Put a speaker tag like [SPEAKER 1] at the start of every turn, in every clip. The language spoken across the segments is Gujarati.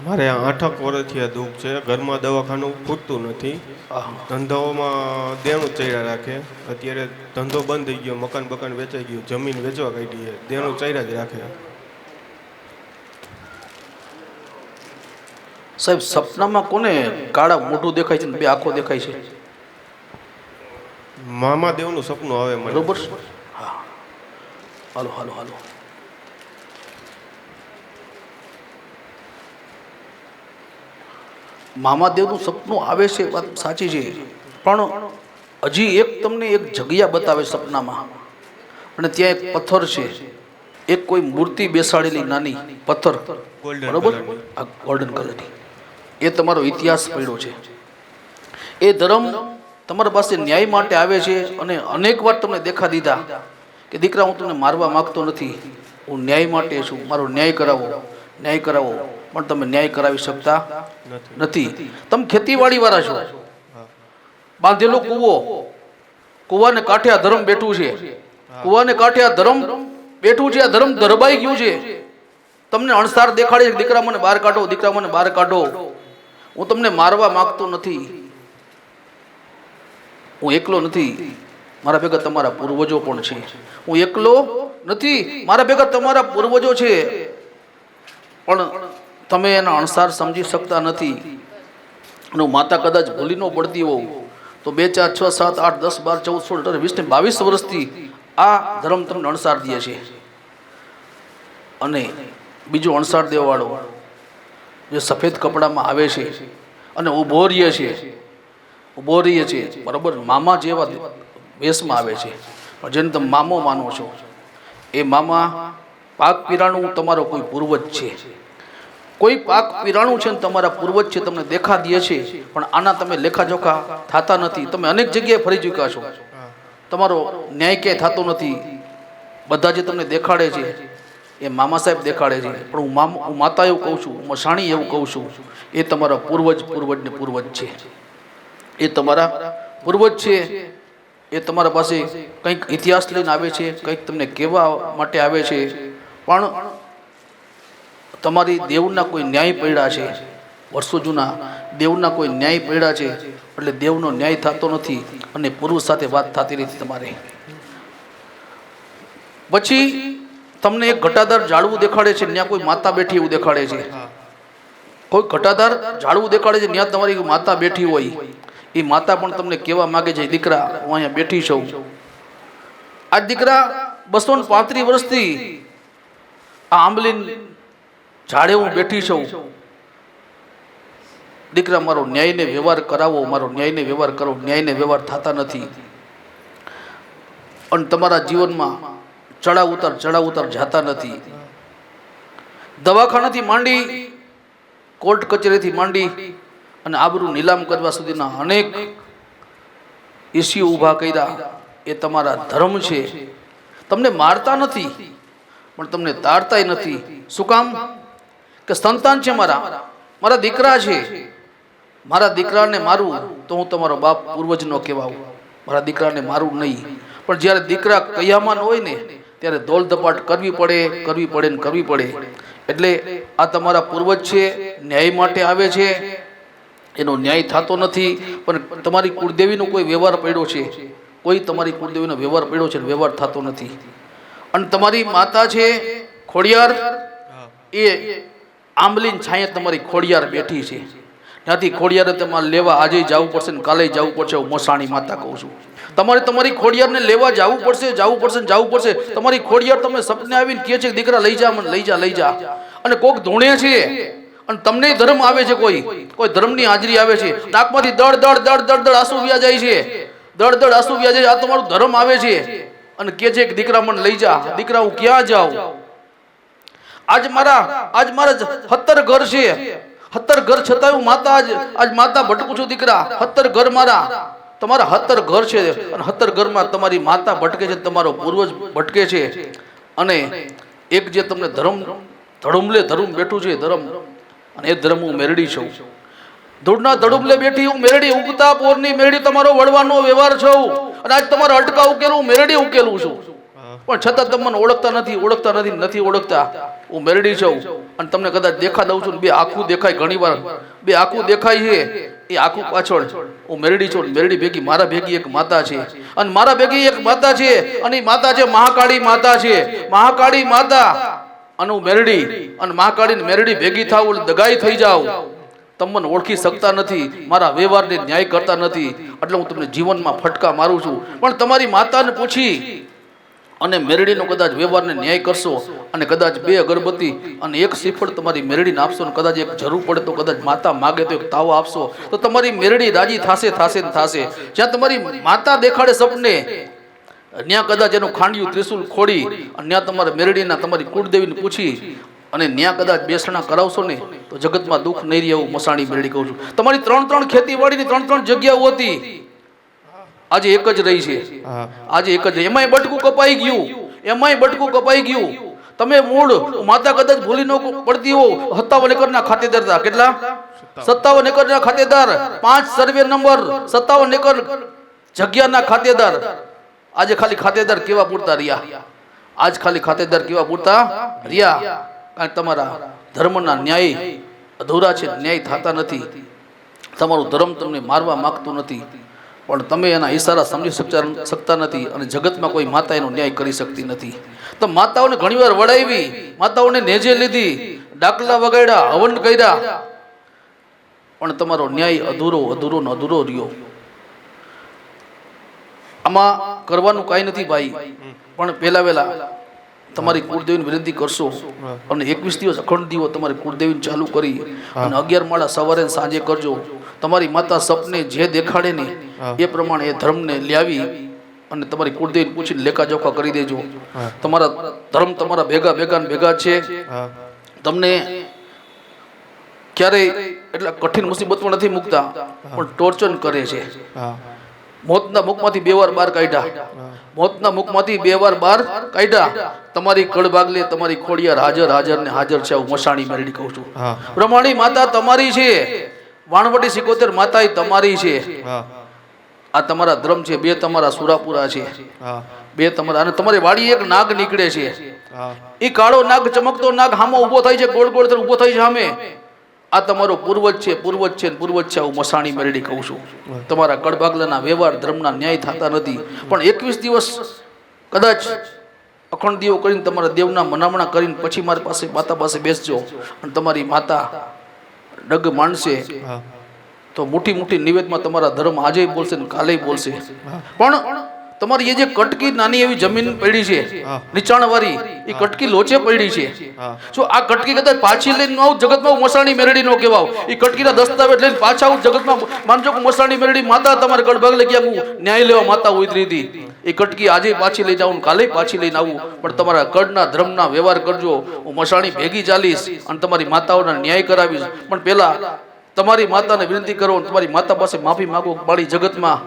[SPEAKER 1] મારે આઠક વર્ષથી આ દુઃખ છે. ઘરમાં દવાખાનું ખૂટતું નથી. ધંધાઓમાં દેણું ચડ્યા રાખે. અત્યારે ધંધો બંધ થઈ ગયો મકાન બકાન વેચાઈ ગયું જમીન વેચવા કાઢી છે. દેણું ચડ્યા જ રાખે.
[SPEAKER 2] સાહેબ સપનામાં કોને કાળા મોઢું દેખાય છે ને બે આંખો દેખાય છે?
[SPEAKER 1] મામા દેવનું સપનું આવે મને.
[SPEAKER 2] બરોબર હાલો હાલો હાલો. મામાદેવનું સપનું આવે છે વાત સાચી છે. પણ હજી એક તમને એક જગ્યા બતાવે સપનામાં. અને ત્યાં એક પથ્થર છે. એક કોઈ મૂર્તિ બેસાડેલી નાની પથ્થર. બરોબર? આ ગોલ્ડન કલરની એ તમારો ઇતિહાસ પડ્યો છે. એ ધર્મ તમારા પાસે ન્યાય માટે આવે છે અને અનેક વાર તમને દેખા દીધા કે દીકરા હું તમને મારવા માગતો નથી. હું ન્યાય માટે છું. મારો ન્યાય કરાવો. ન્યાય કરાવો. પણ તમે ન્યાય કરાવી શકતા
[SPEAKER 1] નથી.
[SPEAKER 2] તમે ખેતીવાડી વાળા છો. બાંધેલો કૂવો. કૂવાને કાંઠે આ ધર્મ બેઠું છે. કૂવાને કાંઠે આ ધર્મ બેઠું છે. આ ધર્મ ધરબાઈ ગયું છે. તમને અણસાર દેખાડે છે દીકરા મને બહાર કાઢો દીકરા મને બહાર કાઢો. હું તમને મારવા માગતો નથી. હું એકલો નથી. મારા ભેગા તમારા પૂર્વજો પણ છે. હું એકલો નથી. મારા ભેગા તમારા પૂર્વજો છે. પણ તમે એના અણસાર સમજી શકતા નથી. અને માતા કદાચ ભૂલી ન પડતી હોઉં. તો બે, ચાર, છ, સાત, આઠ, દસ, બાર, ચૌદ, સોળ, અઢાર, વીસ ને બાવીસ વર્ષથી આ ધર્મ તમને અણસાર દે છે. અને બીજો અણસાર દેવાળો જે સફેદ કપડામાં આવે છે અને ઊભો રહીએ છીએ ઊભો રહીએ છીએ બરાબર? મામા જેવા વેશમાં આવે છે. જેને તમે મામો માનો છો, એ મામા પાક પીરાણું તમારો કોઈ પૂર્વજ છે. કોઈ પાક પીરાણું છે ને તમારા પૂર્વજ છે તમને દેખા દે છે, પણ આના તમે લેખાજોખા થતા નથી. તમે અનેક જગ્યાએ ફરી ચૂક્યા છો. તમારો ન્યાય ક્યાંય થતો નથી. બધા જે તમને દેખાડે છે, એ મામા સાહેબ દેખાડે છે. પણ હું મામ, હું માતા એવું કહું છું મસાણી એવું કહું છું, એ તમારા પૂર્વજ, પૂર્વજને પૂર્વજ છે. એ તમારા પૂર્વજ છે, એ તમારા પાસે કંઈક ઇતિહાસ લઈને આવે છે, કંઈક તમને કહેવા માટે આવે છે. પણ તમારી દેવના કોઈ ન્યાય પડ્યા છે? વર્ષો જૂના દેવના કોઈ ન્યાય પડ્યા છે? એટલે દેવનો ન્યાય થતો નથી અને પૂર્વ સાથે વાત થતી નથી તમારે. પછી તમને એક ઘટાદાર ઝાડવું દેખાડે છે ત્યાં કોઈ માતા બેઠી એવું દેખાડે છે. કોઈ ઘટાદાર ઝાડવું દેખાડે છે ત્યાં તમારી માતા બેઠી હોય. એ માતા પણ તમને કહેવા માગે છે, દીકરા, હું અહીંયા બેઠી છું. આ દીકરા બસો ને પાંત્રીસ વર્ષથી આ આંબલીન ઝાડે હું બેઠી છું. દીકરા, મારો ન્યાયને વ્યવહાર કરાવો, મારો ન્યાયને વ્યવહાર કરો, ન્યાયને વ્યવહાર થતા નથી. અને તમારા જીવનમાં ચડાવ ઉતાર ચડાવ ઉતાર જાતા નથી. દવાખાનાથી માંડી, કોર્ટ કચેરીથી માંડી અને આબરૂ નીલામ કરવા સુધીના અનેક ઇસ્યુ ઊભા કર્યા. એ તમારા ધર્મ છે. તમને મારતા નથી. પણ તમને તારતાય નથી. શું કામ? કે સંતાન છે મારા. મારા દીકરા છે. મારા દીકરાને મારું તો હું તમારો બાપ પૂર્વજ નો કહેવાઉં. મારા દીકરાને મારું નહીં. પણ જ્યારે દીકરા કયામાં હોય ને, ત્યારે દોલ ધપાટ કરવી પડે કરવી પડે ને કરવી પડે. એટલે આ તમારા પૂર્વજ છે, ન્યાય માટે આવે છે. એનો ન્યાય થતો નથી. પણ તમારી કુળદેવીનો કોઈ વ્યવહાર પડ્યો છે. કોઈ તમારી કુળદેવીનો વ્યવહાર પડ્યો છે વ્યવહાર થતો નથી. અને તમારી માતા છે ખોડિયાર, એ આંબલીન છાંયે તમારી ખોડિયાર બેઠી છે. ત્યાંથી ખોડિયારે તમારે લેવા આજે જવું પડશે ને કાલે જવું પડશે હું મસાણી માતા કહું છું. તમારે તમારી ખોડિયારને લેવા જવું પડશે જવું પડશે ને જવું પડશે. તમારી ખોડિયાર તમે સપને આવીને કહે છે દીકરા, લઈ જા મને, લઈ જા લઈ જા. અને કોક ધોણે છે. અને તમને ધર્મ આવે છે કોઈ કોઈ ધર્મની હાજરી આવે છે. નાકમાંથી દળ દળ દળ દળ દળ આંસુ વ્યા જાય છે. દળ દળ આંસુ વ્યા જાય આ તમારું ધર્મ આવે છે. અને કે છે કે દીકરા મને લઈ જા, દીકરા હું ક્યાં જાઉં? આજ મારા આજ મારા સત્તર ઘર છે. સત્તર ઘર છતાં હું માતા આજ આજ માતા ભટકું છું દીકરા. સત્તર ઘર મારા. તમારા સત્તર ઘર છે અને સત્તર ઘરમાં તમારી માતા ભટકે છે, તમારો પૂર્વજ ભટકે છે. અને એક જે તમને ધર્મ, ધડુમલે ધર્મ બેઠું છે, ધર્મ, અને એ ધર્મ હું મેરડી છું. ધૂળના ધડુમલે બેઠી હું મેરડી ઉગતા પોરની મેરડી, તમારો વળવાનો વ્યવહાર છું. અને આજ તમારા અટકા ઉકેલું મેરડી ઉકેલું છું. પણ છતાં તમે મને ઓળખતા નથી ઓળખતા નથી નથી ઓળખતા. હું મેરડી છું અને તમને કદાચ દેખા દઉં છું બે આખું દેખાય ઘણી વાર. બે આખું દેખાય છે, એ આખું પાછળ. હું મેરડી છું મેરડી ભેગી, મારા ભેગી એક માતા છે. અને મારા ભેગી એક માતા છે, અને એ માતા છે મહાકાળી માતા છે. મહાકાળી માતા. અને હું મેરડી, અને મહાકાળી મેરડી ભેગી થાવ દગાઈ થઈ જાવ તમે મને ઓળખી શકતા નથી, મારા વ્યવહારને ન્યાય કરતા નથી, એટલે હું તમને જીવનમાં ફટકા મારું છું. પણ તમારી માતાને પૂછી અને મેરડીનો કદાચ વ્યવહારને ન્યાય કરશો અને કદાચ બે અગરબત્તી અને એક શ્રીફળ તમારી મેરડીને આપશો અને કદાચ એક જરૂર પડે તો કદાચ માતા માગે તો એક તાવો આપશો, તો તમારી મેરડી રાજી થાશે થાશે ને થાશે. જ્યાં તમારી માતા દેખાડે સપને, ત્યાં કદાચ એનું ખાંડિયું ત્રિશુલ ખોડી અને ત્યાં તમારે મેરડીના તમારી કુળદેવીને પૂછી અને ત્યાં કદાચ બેસણા કરાવશો ને તો જગતમાં દુઃખ નહીં રહે એવું મસાણી મેરડી કહું છું. તમારી ત્રણ ત્રણ ખેતીવાડીની ત્રણ ત્રણ જગ્યાઓ હતી. આજે એક જ રહી છે. આજે એક જ એમાંય બટકું કપાઈ ગયું. એમાંય બટકું કપાઈ ગયું. તમે મૂળ માતા કદાચ ભૂલી ન પડતી હો સત્તાવન એકરના ખાતેદાર હતા. કેટલા? સત્તાવન એકરના ખાતેદાર. પાંચ સર્વે નંબર. સત્તાવન એકર જગ્યાના ખાતેદાર. આજે ખાલી ખાતેદાર કેવા પૂરતા રહ્યા? આજ ખાલી ખાતેદાર કેવા પૂરતા રહ્યા? કારણ તમારા ધર્મના ન્યાય અધૂરા છે ન્યાય થતા નથી. તમારું ધર્મ તમને મારવા માગતો નથી. પણ તમે એના ઈશારા સમજી શકતા નથી અને જગતમાં કોઈ માતા એનો ન્યાય કરી શકતી નથી. તો માતાઓને ઘણીવાર વડાવી માતાઓને નેજે લીધી ડાકલા વગાડ્યા હવન કર્યા. પણ તમારો ન્યાય અધૂરો અધૂરો ને અધૂરો રહ્યો. આમાં કરવાનું કાંઈ નથી ભાઈ. પણ પહેલા વહેલા તમારી કુળદેવીની વિનંતી કરશો અને એકવીસ દિવસ અખંડ દીવો તમારી કુળદેવીને ચાલુ કરી અને અગિયાર માળા સવારે સાંજે કરજો. તમારી માતા સપને જે દેખાડે ને એ પ્રમાણે એ ધર્મને લાવી અને તમારી કુળદેવીને પૂછીને લેખા જોખા કરી દેજો. તમારા ધર્મ તમારા ભેગા ભેગા ને ભેગા છે. તમને ક્યારેય એટલા કઠિન મુસીબતમાં નથી મૂકતા પણ ટોર્ચર કરે છે. મોતના મુખમાંથી બે વાર બાર કાઢ્યા. મોતના મુખમાંથી બે વાર બાર કાઢ્યા. તમારી કળભાગલે તમારી ખોડિયાર હાજર હાજર ને હાજર છે હું મસાણી મેરડી કહું છું. પ્રમાણી માતા તમારી છે. વાણવટી સિકોતેર માતા તમારી છે. આ તમારા ધ્રમ છે બે તમારા સુરાપુરા છે. બે તમારા અને તમારી વાડી એક નાગ નીકળે છે. એ કાળો નાગ ચમકતો નાગ હામો ઊભો થાય છે ગોળ ગોળ ઊભો થાય છે સામે. આ તમારો પૂર્વજ છે પૂર્વજ છે પૂર્વજ છે હું મસાણી મેરડી કહું છું. તમારા કડભાગલાના વ્યવહાર ધર્મના ન્યાય થતા નથી. પણ એકવીસ દિવસ કદાચ અખંડ દીવો કરીને તમારા દેવના મનામણા કરીને પછી મારી પાસે માતા પાસે બેસજો અને તમારી માતા ડગ
[SPEAKER 1] માણશે
[SPEAKER 2] તો મોટી મોટી નિવેદમાં તમારા ધર્મ આજે બોલશે ને કાલે બોલશે. પણ તમારી એ જે કટકી નાની એવી જમીન પડી છે
[SPEAKER 1] નીચાણ
[SPEAKER 2] નીચાણવાળી એ કટકી લોચે પડી છે. જો આ કટકી કદાચ પાછી લઈને આવું જગતમાં મસાણી મેરડી નો કહેવાવ એ કટકીના દસ્તાવેજ લઈને પાછા આવું જગતમાં માનજો કે મસાણી મેરડી માતા તમારે ગળભાગ લઈ ગયા ન્યાય લેવા માતા ઉતરી હતી. એ કટકી આજે પાછી લઈ જાઉં કાલે પાછી લઈને આવું. પણ તમારા કડના ધર્મના વ્યવહાર કરજો. હું મસાણી ભેગી ચાલીશ અને તમારી માતાઓના ન્યાય કરાવીશ. પણ પહેલા તમારી માતાને વિનંતી કરો તમારી માતા પાસે માફી માગો બાળી જગતમાં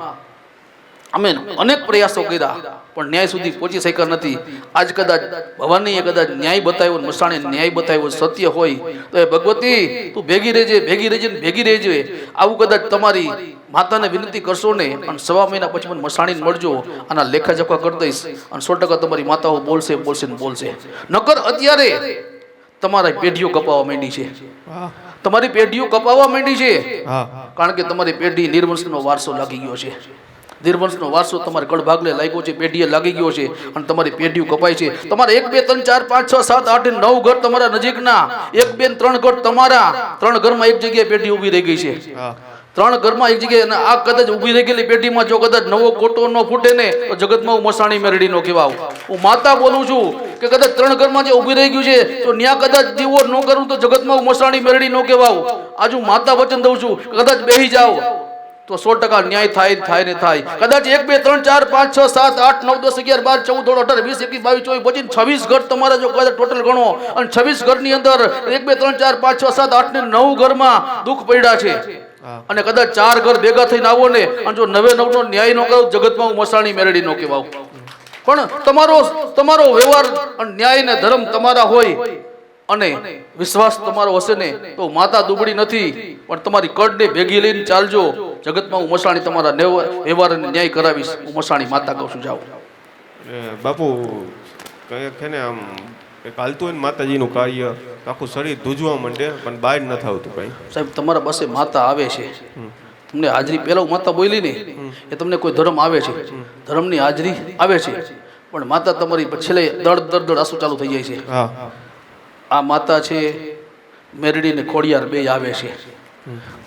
[SPEAKER 2] અમે અનેક પ્રયાસો કર્યા પણ ન્યાય સુધી પહોંચી શક્યા નથી. આજ કદાચ ભવાનીએ કદાચ ન્યાય બતાવ્યો મસાણે ન્યાય બતાવ્યો સત્ય હોય તો એ ભગવતી તું ભેગી રહેજે ભેગી રહેજે ને ભેગી રહેજે. આવું કદાચ તમારી માતાને વિનંતી કરશો ને અને સવા મહિના પછી મને મસાણીને મળજો લેખા લેખાજોખા કરી દઈશ અને સો ટકા તમારી માતાઓ બોલશે બોલશે ને બોલશે. નકર અત્યારે તમારા પેઢીઓ કપાવા માંડી છે. તમારી પેઢીઓ કપાવા માંડી છે. કારણ કે તમારી પેઢી નિર્વંશનો વારસો લાગી ગયો છે. નિર્વંશનો વારસો તમારે કડભાગલે લાગ્યો છે પેઢીએ લાગી ગયો છે અને તમારી પેઢીઓ કપાય છે. તમારે એક બે ત્રણ ચાર પાંચ છ સાત આઠ નવ ઘર તમારા નજીકના એક બે ત્રણ ઘર તમારા. ત્રણ ઘરમાં એક જગ્યાએ પેઢી ઊભી રહી ગઈ છે. ત્રણ ઘરમાં એક જગ્યાએ અને આ કદાચ ઊભી રહી ગયેલી પેઢીમાં જો કદાચ નવો કોટો ન ફૂટે ને તો જગતમાં હું મસાણી મેરડી નો કહેવાવ હું માતા બોલું છું કે કદાચ ત્રણ ઘરમાં જે ઊભી રહી ગયું છે તો ન્યા કદાચ દીવો ન કરું તો જગતમાં હું મસાણી મેરડી નો કહેવાવ આજુ માતા વચન દઉં છું કદાચ બેહી જાઓ. તો સો ટકા ન્યાય થાય થાય ને થાય. કદાચ એક, બે, ત્રણ, ચાર, પાંચ, છ, સાત, આઠ, નવ, દસ, અગિયાર, બાર, ચૌદ સોળ અઢાર, વીસ, એકવીસ, બાવીસ, ચોવીસ, પચીસ, છવ્વીસ ઘર તમારા જો કદાચ ટોટલ ગણો અને છવ્વીસ ઘરની અંદર એક, બે, ત્રણ, ચાર, પાંચ, છ, સાત, આઠ ને નવ ઘરમાં દુઃખ પડ્યા છે. અને કદાચ ચાર ઘર ભેગા થઈને આવો ને અને જો નવે નવનો ન્યાય ન કરો, જગતમાં હું મસાણી મેળડી નો કહેવાઉં. પણ તમારો તમારો વ્યવહાર અને ન્યાય ને ધર્મ તમારા હોય અને વિશ્વાસ તમારો હશે ને, તો માતા દુબળી નથી, પણ તમારી કડને ભેગી લઈને ચાલજો. જગતમાં હું મસાણી તમારા નેવ- વ્યવહાર અને ન્યાય કરાવીશ. હું મસાણી માતા કહું છું જાઓ.
[SPEAKER 1] બાપુ કહે ને આમ હાલતું હોય ને માતાજીનું કાર્ય આખું શરીર ધૂજવા માંડે પણ બહાર નથી આવતું કાંઈ.
[SPEAKER 2] સાહેબ તમારા પાસે માતા આવે છે. તમને હાજરી પહેલા માતા બોલી ને એ તમને કોઈ ધર્મ આવે છે. ધર્મની હાજરી આવે છે. પણ માતા તમારી છેલ્લે દડ દડ દડ આંસુ ચાલુ થઈ જાય છે.
[SPEAKER 1] હા.
[SPEAKER 2] આ માતા છે મેરડી ને ખોડિયાર બે આવે છે.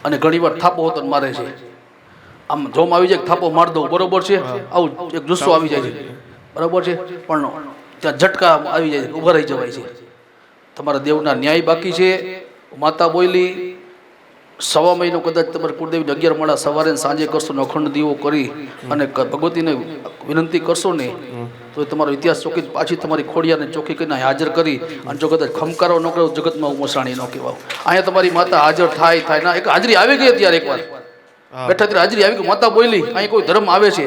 [SPEAKER 2] અને ઘણીવાર થાપો હોતો મારે છે. આમ જોમ આવી જાય થાપો માર દઉં બરોબર છે? આવું એક જુસ્સો આવી જાય છે. બરોબર છે? પણ ત્યાં ઝટકા આવી જાય ઊભા રહી જવાય છે. તમારા દેવના ન્યાય બાકી છે. માતા બોલી સવા મહિનો કદાચ તમારે કુળદેવીને અગિયાર માળા સવારે સાંજે કરશો ને અખંડ દીવો કરી અને ભગવતીને વિનંતી કરશો ને તો તમારો ઇતિહાસ ચોકી પાછી તમારી ખોડિયાને ચોકી કરીને હાજર કરી અને જો કદાચ ખમકારો ન કરો જગતમાં હું મોસાણી ન કહેવાય અહીંયા તમારી માતા હાજર થાય થાય. ના એક હાજરી આવી ગઈ ત્યારે એકવાર. બેઠા ત્યારે હાજરી આવી ગઈ માતા બોલી અહીં કોઈ ધર્મ આવે છે.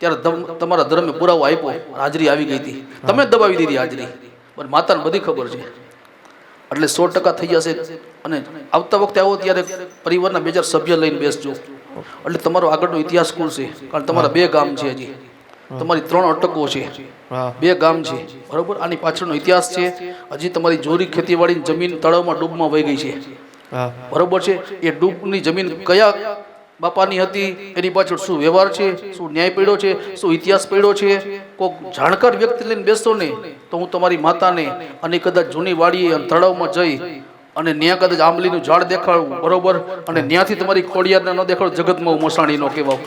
[SPEAKER 2] ત્યારે તમારા ધર્મે પુરાવો આપ્યો હાજરી આવી ગઈ હતી. તમે જ દબાવી દીધી હાજરી. પણ માતાને બધી ખબર છે. એટલે સો ટકા થઈ જશે. અને આવતા વખતે આવો ત્યારે પરિવારના બે ચાર સભ્ય લઈને બેસજો. એટલે તમારો આગળનો ઇતિહાસ કોણ છે? કારણ તમારા બે ગામ છે હજી. તમારી ત્રણ અટકો છે. બે ગામ છે. બરોબર? આની પાછળનો ઇતિહાસ છે. હજી તમારી જોરી ખેતીવાડીની જમીન તળાવમાં ડૂબમાં વહી ગઈ છે. બરોબર છે? એ ડૂબની જમીન કયા બાપાની હતી? એની પાછળ શું વ્યવહાર છે? શું ન્યાય પડ્યો છે? શું ઇતિહાસ પડ્યો છે? કોઈક જાણકાર વ્યક્તિ લઈને બેસો ને તો હું તમારી માતાને અને કદાચ જૂની વાડીએ અને તળાવમાં જઈ અને ત્યાં કદાચ આંબલીનું ઝાડ દેખાડવું બરોબર? અને ત્યાંથી તમારી ખોડિયાને ન દેખાડું જગતમાં હું મસાણી નો કહેવાવ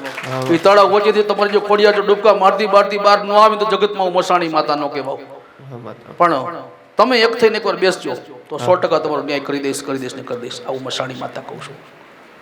[SPEAKER 2] એ તળાવ વચ્ચેથી તમારી જો ખોડિયાર જો ડૂબકા મારતી બારતી બહાર ન આવે તો જગતમાં હું મસાણી માતા નો
[SPEAKER 1] કહેવાવ
[SPEAKER 2] પણ તમે એક થઈને એકવાર બેસજો તો સો ટકા તમારો ન્યાય કરી દઈશ કરી દઈશ ને કરી દઈશ. આવું મસાણી માતા કહું છું.